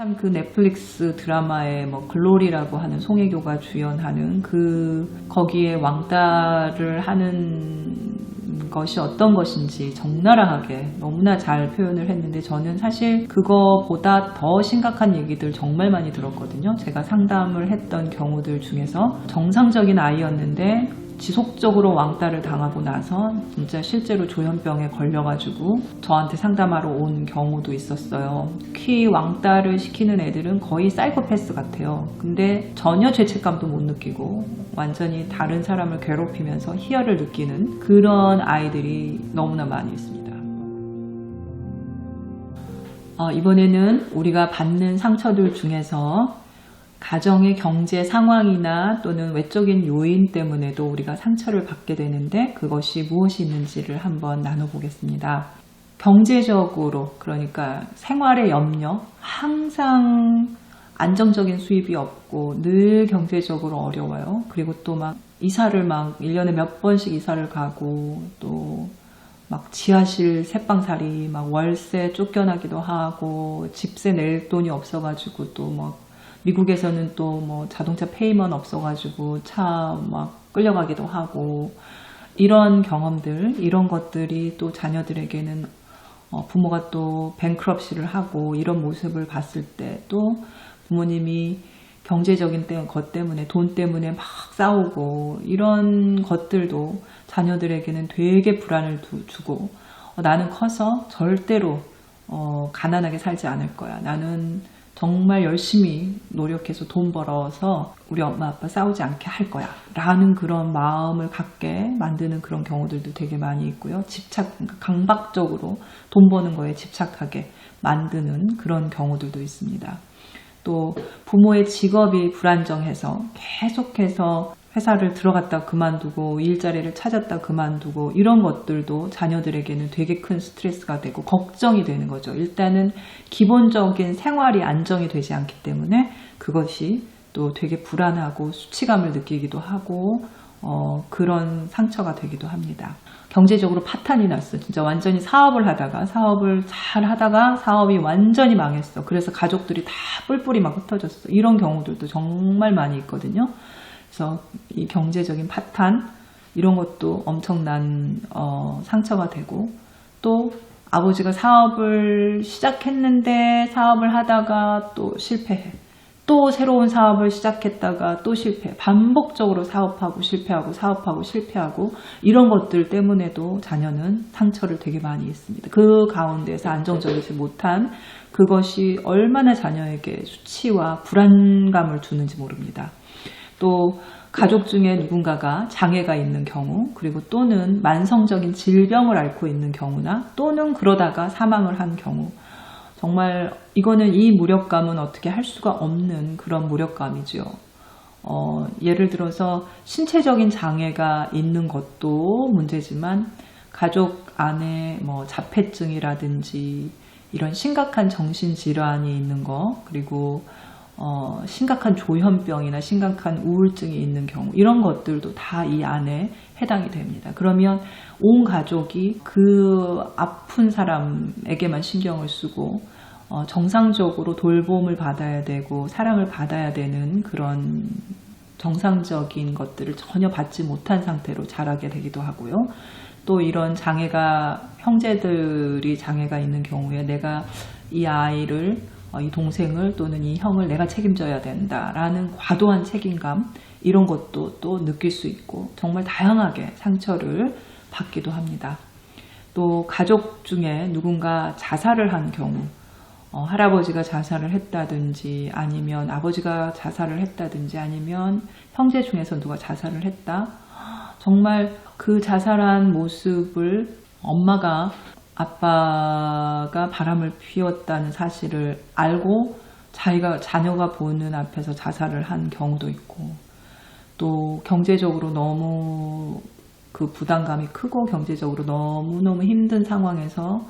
참 그 넷플릭스 드라마의 뭐 글로리라고 하는 송혜교가 주연하는 그 거기에 왕따를 하는 것이 어떤 것인지 적나라하게 너무나 잘 표현을 했는데 저는 사실 그거보다 더 심각한 얘기들 정말 많이 들었거든요. 제가 상담을 했던 경우들 중에서 정상적인 아이였는데 지속적으로 왕따를 당하고 나서 진짜 실제로 조현병에 걸려가지고 저한테 상담하러 온 경우도 있었어요. 특히 왕따를 시키는 애들은 거의 사이코패스 같아요. 근데 전혀 죄책감도 못 느끼고 완전히 다른 사람을 괴롭히면서 희열을 느끼는 그런 아이들이 너무나 많이 있습니다. 어, 이번에는 우리가 받는 상처들 중에서 가정의 경제 상황이나 또는 외적인 요인 때문에도 우리가 상처를 받게 되는데 그것이 무엇이 있는지를 한번 나눠보겠습니다. 경제적으로 그러니까 생활의 염려 항상 안정적인 수입이 없고 늘 경제적으로 어려워요. 그리고 또 막 이사를 막 1년에 몇 번씩 이사를 가고 또 막 지하실 새방살이 막 월세 쫓겨나기도 하고 집세 낼 돈이 없어가지고 또막 미국에서는 또 뭐 자동차 페이먼 없어가지고 차 막 끌려가기도 하고 이런 경험들 이런 것들이 또 자녀들에게는 어, 부모가 또 뱅크럽시를 하고 이런 모습을 봤을 때 또 부모님이 경제적인 때- 것 때문에 돈 때문에 막 싸우고 이런 것들도 자녀들에게는 되게 불안을 두- 주고 어, 나는 커서 절대로 어, 가난하게 살지 않을 거야. 나는 정말 열심히 노력해서 돈 벌어서 우리 엄마 아빠 싸우지 않게 할 거야. 라는 그런 마음을 갖게 만드는 그런 경우들도 되게 많이 있고요. 집착, 강박적으로 돈 버는 거에 집착하게 만드는 그런 경우들도 있습니다. 또 부모의 직업이 불안정해서 계속해서 회사를 들어갔다 그만두고 일자리를 찾았다 그만두고 이런 것들도 자녀들에게는 되게 큰 스트레스가 되고 걱정이 되는 거죠. 일단은 기본적인 생활이 안정이 되지 않기 때문에 그것이 또 되게 불안하고 수치감을 느끼기도 하고 어, 그런 상처가 되기도 합니다. 경제적으로 파탄이 났어. 진짜 완전히 사업을 하다가 사업을 잘 하다가 사업이 완전히 망했어. 그래서 가족들이 다 뿔뿔이 막 흩어졌어. 이런 경우들도 정말 많이 있거든요. 그래서 이 경제적인 파탄 이런 것도 엄청난 어, 상처가 되고 또 아버지가 사업을 시작했는데 사업을 하다가 또 실패해. 또 새로운 사업을 시작했다가 또 실패. 반복적으로 사업하고 실패하고 사업하고 실패하고 이런 것들 때문에도 자녀는 상처를 되게 많이 있습니다. 그 가운데서 안정적이지 못한 그것이 얼마나 자녀에게 수치와 불안감을 주는지 모릅니다. 또 가족 중에 누군가가 장애가 있는 경우 그리고 또는 만성적인 질병을 앓고 있는 경우나 또는 그러다가 사망을 한 경우 정말 이거는 이 무력감은 어떻게 할 수가 없는 그런 무력감이죠. 어, 예를 들어서 신체적인 장애가 있는 것도 문제지만 가족 안에 뭐 자폐증이라든지 이런 심각한 정신 질환이 있는 거 그리고 어, 심각한 조현병이나 심각한 우울증이 있는 경우 이런 것들도 다 이 안에 해당이 됩니다. 그러면 온 가족이 그 아픈 사람에게만 신경을 쓰고 어, 정상적으로 돌봄을 받아야 되고 사랑을 받아야 되는 그런 정상적인 것들을 전혀 받지 못한 상태로 자라게 되기도 하고요. 또 이런 장애가 형제들이 장애가 있는 경우에 내가 이 아이를 어, 이 동생을 또는 이 형을 내가 책임져야 된다라는 과도한 책임감 이런 것도 또 느낄 수 있고 정말 다양하게 상처를 받기도 합니다. 또 가족 중에 누군가 자살을 한 경우 어, 할아버지가 자살을 했다든지 아니면 아버지가 자살을 했다든지 아니면 형제 중에서 누가 자살을 했다 정말 그 자살한 모습을 엄마가 아빠가 바람을 피웠다는 사실을 알고 자기가 자녀가 보는 앞에서 자살을 한 경우도 있고 또 경제적으로 너무 그 부담감이 크고 경제적으로 너무너무 힘든 상황에서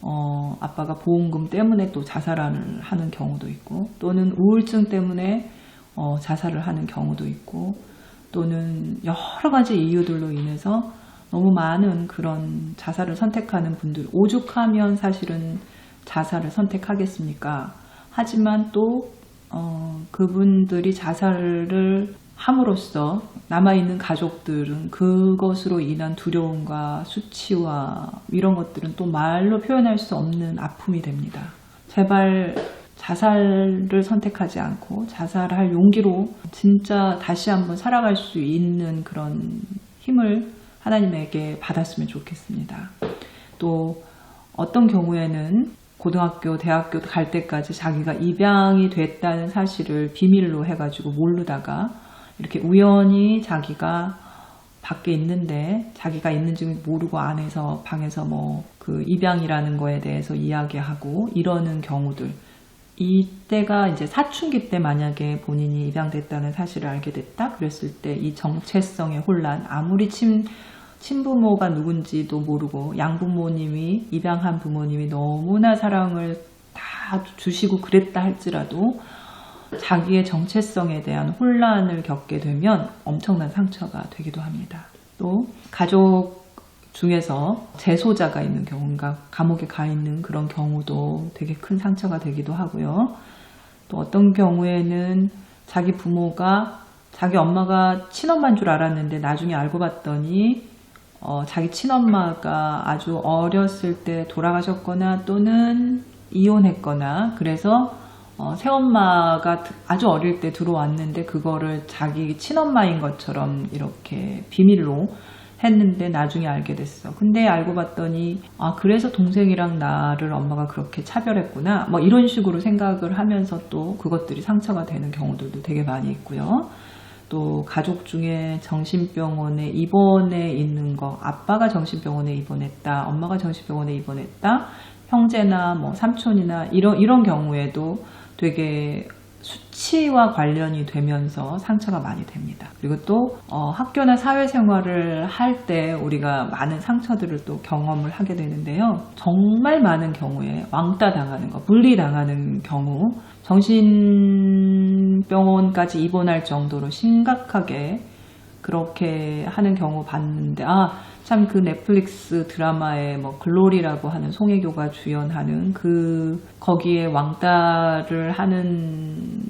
어, 아빠가 보험금 때문에 또 자살을 하는 경우도 있고 또는 우울증 때문에 어, 자살을 하는 경우도 있고 또는 여러 가지 이유들로 인해서 너무 많은 그런 자살을 선택하는 분들 오죽하면 사실은 자살을 선택하겠습니까? 하지만 또 어, 그분들이 자살을 함으로써 남아있는 가족들은 그것으로 인한 두려움과 수치와 이런 것들은 또 말로 표현할 수 없는 아픔이 됩니다. 제발 자살을 선택하지 않고 자살할 용기로 진짜 다시 한번 살아갈 수 있는 그런 힘을 하나님에게 받았으면 좋겠습니다. 또 어떤 경우에는 고등학교, 대학교 갈 때까지 자기가 입양이 됐다는 사실을 비밀로 해가지고 모르다가 이렇게 우연히 자기가 밖에 있는데 자기가 있는지 모르고 안에서 방에서 뭐 그 입양이라는 거에 대해서 이야기하고 이러는 경우들 이때가 이제 사춘기 때 만약에 본인이 입양됐다는 사실을 알게 됐다 그랬을 때 이 정체성의 혼란 아무리 친 친부모가 누군지도 모르고 양부모님이 입양한 부모님이 너무나 사랑을 다 주시고 그랬다 할지라도 자기의 정체성에 대한 혼란을 겪게 되면 엄청난 상처가 되기도 합니다. 또 가족 중에서 재소자가 있는 경우가 감옥에 가 있는 그런 경우도 되게 큰 상처가 되기도 하고요. 또 어떤 경우에는 자기 부모가 자기 엄마가 친엄마인 줄 알았는데 나중에 알고 봤더니 어, 자기 친엄마가 아주 어렸을 때 돌아가셨거나 또는 이혼했거나 그래서 어, 새엄마가 아주 어릴 때 들어왔는데 그거를 자기 친엄마인 것처럼 이렇게 비밀로 했는데 나중에 알게 됐어. 근데 알고 봤더니 아 그래서 동생이랑 나를 엄마가 그렇게 차별했구나. 뭐 이런 식으로 생각을 하면서 또 그것들이 상처가 되는 경우들도 되게 많이 있고요. 또 가족 중에 정신병원에 입원해 있는 거 아빠가 정신병원에 입원했다 엄마가 정신병원에 입원했다 형제나 뭐 삼촌이나 이런 이런 경우에도 되게 수치와 관련이 되면서 상처가 많이 됩니다. 그리고 또 어, 학교나 사회생활을 할 때 우리가 많은 상처들을 또 경험을 하게 되는데요. 정말 많은 경우에 왕따 당하는 거, 분리 당하는 경우, 정신병원까지 입원할 정도로 심각하게 그렇게 하는 경우 봤는데 아 참 그 넷플릭스 드라마에 뭐 글로리라고 하는 송혜교가 주연하는 그 거기에 왕따를 하는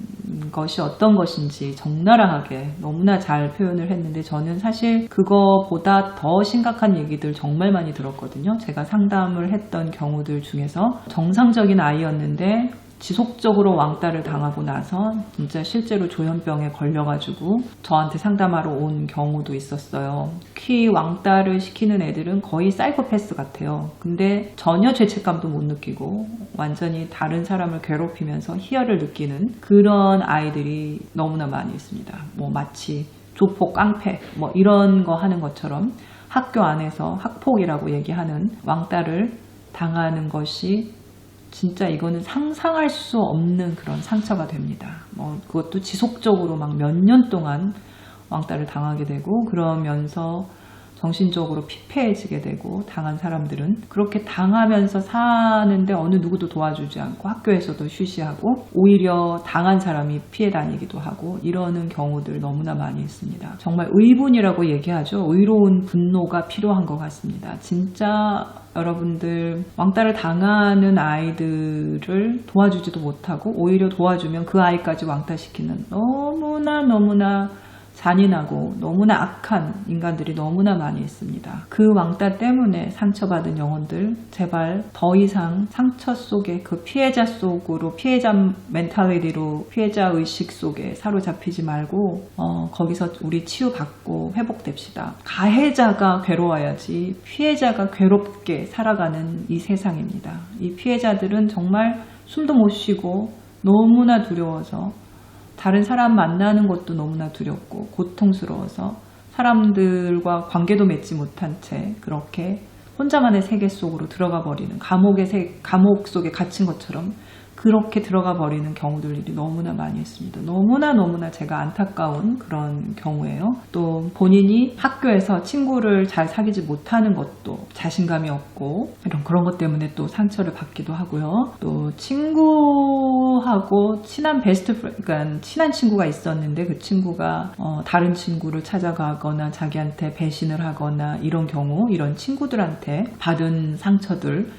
것이 어떤 것인지 적나라하게 너무나 잘 표현을 했는데 저는 사실 그거보다 더 심각한 얘기들 정말 많이 들었거든요. 제가 상담을 했던 경우들 중에서 정상적인 아이였는데 지속적으로 왕따를 당하고 나서 진짜 실제로 조현병에 걸려가지고 저한테 상담하러 온 경우도 있었어요. 특히 왕따를 시키는 애들은 거의 사이코패스 같아요. 근데 전혀 죄책감도 못 느끼고 완전히 다른 사람을 괴롭히면서 희열을 느끼는 그런 아이들이 너무나 많이 있습니다. 뭐 마치 조폭, 깡패 뭐 이런 거 하는 것처럼 학교 안에서 학폭이라고 얘기하는 왕따를 당하는 것이 진짜 이거는 상상할 수 없는 그런 상처가 됩니다. 뭐 그것도 지속적으로 막 몇 년 동안 왕따를 당하게 되고 그러면서 정신적으로 피폐해지게 되고 당한 사람들은 그렇게 당하면서 사는데 어느 누구도 도와주지 않고 학교에서도 쉬쉬하고 오히려 당한 사람이 피해 다니기도 하고 이러는 경우들 너무나 많이 있습니다. 정말 의분이라고 얘기하죠. 의로운 분노가 필요한 것 같습니다. 진짜 여러분들 왕따를 당하는 아이들을 도와주지도 못하고 오히려 도와주면 그 아이까지 왕따시키는 너무나 너무나 잔인하고 너무나 악한 인간들이 너무나 많이 있습니다. 그 왕따 때문에 상처받은 영혼들 제발 더 이상 상처 속에 그 피해자 속으로 피해자 멘탈리티로 피해자 의식 속에 사로잡히지 말고 어, 거기서 우리 치유받고 회복됩시다. 가해자가 괴로워야지 피해자가 괴롭게 살아가는 이 세상입니다. 이 피해자들은 정말 숨도 못 쉬고 너무나 두려워서 다른 사람 만나는 것도 너무나 두렵고 고통스러워서 사람들과 관계도 맺지 못한 채 그렇게 혼자만의 세계 속으로 들어가 버리는 감옥의 세, 감옥 속에 갇힌 것처럼 그렇게 들어가 버리는 경우들이 너무나 많이 있습니다. 너무나 너무나 제가 안타까운 그런 경우예요. 또 본인이 학교에서 친구를 잘 사귀지 못하는 것도 자신감이 없고 이런 그런 것 때문에 또 상처를 받기도 하고요. 또 친구 하고 친한 베스트 프렌 그러니까 친한 친구가 있었는데 그 친구가 어, 다른 친구를 찾아가거나 자기한테 배신을 하거나 이런 경우 이런 친구들한테 받은 상처들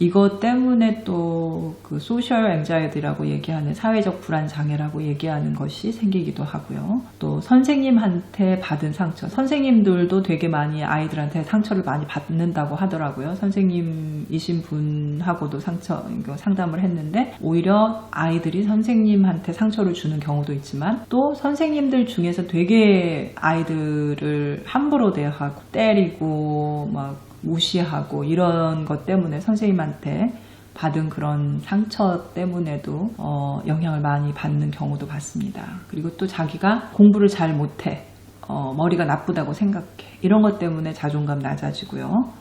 이것 때문에 또 그 소셜 앵자이티라고 얘기하는 사회적 불안 장애라고 얘기하는 것이 생기기도 하고요. 또 선생님한테 받은 상처, 선생님들도 되게 많이 아이들한테 상처를 많이 받는다고 하더라고요. 선생님이신 분하고도 상처 상담을 했는데 오히려 아이들이 선생님한테 상처를 주는 경우도 있지만 또 선생님들 중에서 되게 아이들을 함부로 대하고 때리고 막 무시하고 이런 것 때문에 선생님한테 받은 그런 상처 때문에도 어, 영향을 많이 받는 경우도 봤습니다. 그리고 또 자기가 공부를 잘 못해 어, 머리가 나쁘다고 생각해 이런 것 때문에 자존감 낮아지고요.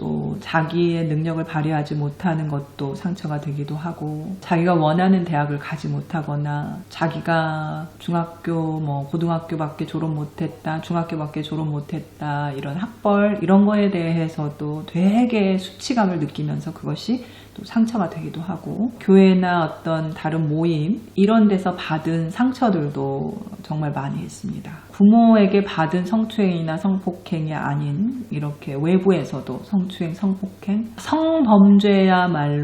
또 자기의 능력을 발휘하지 못하는 것도 상처가 되기도 하고 자기가 원하는 대학을 가지 못하거나 자기가 중학교 뭐 고등학교밖에 졸업 못했다 중학교밖에 졸업 못했다 이런 학벌 이런 거에 대해서도 되게 수치감을 느끼면서 그것이 또 상처가 되기도 하고 교회나 어떤 다른 모임 이런 데서 받은 상처들도 정말 많이 있습니다. 부모에게 받은 성추행이나 성폭행이 아닌 이렇게 외부에서도 성추행, 성폭행, 성범죄야말로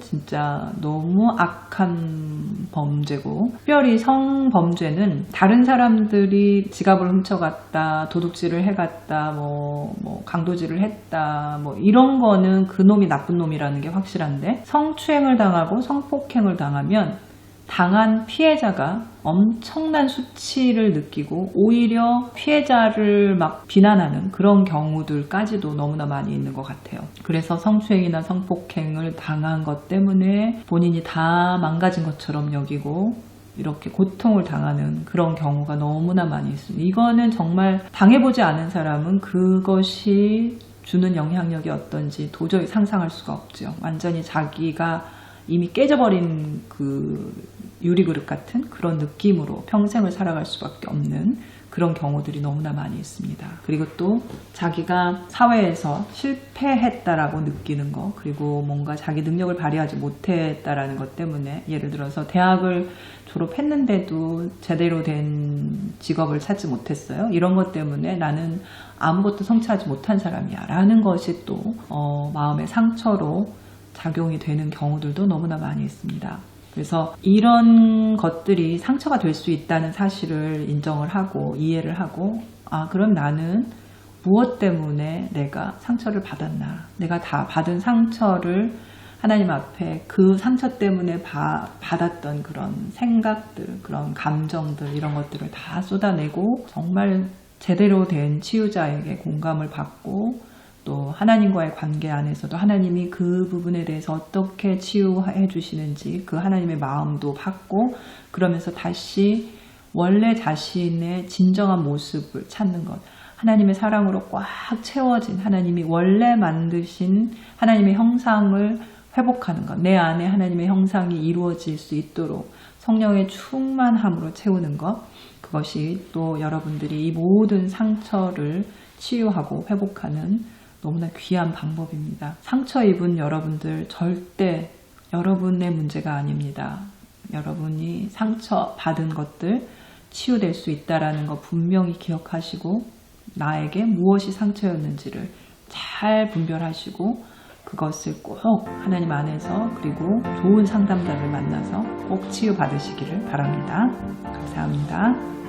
진짜 너무 악한 범죄고 특별히 성범죄는 다른 사람들이 지갑을 훔쳐갔다, 도둑질을 해갔다, 뭐, 뭐 강도질을 했다, 뭐 이런 거는 그 놈이 나쁜 놈이라는 게 확실한데 성추행을 당하고 성폭행을 당하면 당한 피해자가 엄청난 수치를 느끼고 오히려 피해자를 막 비난하는 그런 경우들까지도 너무나 많이 있는 것 같아요. 그래서 성추행이나 성폭행을 당한 것 때문에 본인이 다 망가진 것처럼 여기고 이렇게 고통을 당하는 그런 경우가 너무나 많이 있습니다. 이거는 정말 당해보지 않은 사람은 그것이 주는 영향력이 어떤지 도저히 상상할 수가 없죠. 완전히 자기가 이미 깨져버린 그 유리그릇 같은 그런 느낌으로 평생을 살아갈 수밖에 없는 그런 경우들이 너무나 많이 있습니다. 그리고 또 자기가 사회에서 실패했다라고 느끼는 거, 그리고 뭔가 자기 능력을 발휘하지 못했다라는 것 때문에 예를 들어서 대학을 졸업했는데도 제대로 된 직업을 찾지 못했어요. 이런 것 때문에 나는 아무것도 성취하지 못한 사람이야. 라는 것이 또, 어, 마음의 상처로 작용이 되는 경우들도 너무나 많이 있습니다. 그래서 이런 것들이 상처가 될 수 있다는 사실을 인정을 하고 이해를 하고 아 그럼 나는 무엇 때문에 내가 상처를 받았나? 내가 다 받은 상처를 하나님 앞에 그 상처 때문에 바, 받았던 그런 생각들 그런 감정들 이런 것들을 다 쏟아내고 정말 제대로 된 치유자에게 공감을 받고 또 하나님과의 관계 안에서도 하나님이 그 부분에 대해서 어떻게 치유해 주시는지 그 하나님의 마음도 받고 그러면서 다시 원래 자신의 진정한 모습을 찾는 것. 하나님의 사랑으로 꽉 채워진 하나님이 원래 만드신 하나님의 형상을 회복하는 것. 내 안에 하나님의 형상이 이루어질 수 있도록 성령의 충만함으로 채우는 것. 그것이 또 여러분들이 이 모든 상처를 치유하고 회복하는 너무나 귀한 방법입니다. 상처 입은 여러분들 절대 여러분의 문제가 아닙니다. 여러분이 상처 받은 것들 치유될 수 있다라는 거 분명히 기억하시고 나에게 무엇이 상처였는지를 잘 분별하시고 그것을 꼭 하나님 안에서 그리고 좋은 상담자를 만나서 꼭 치유 받으시기를 바랍니다. 감사합니다.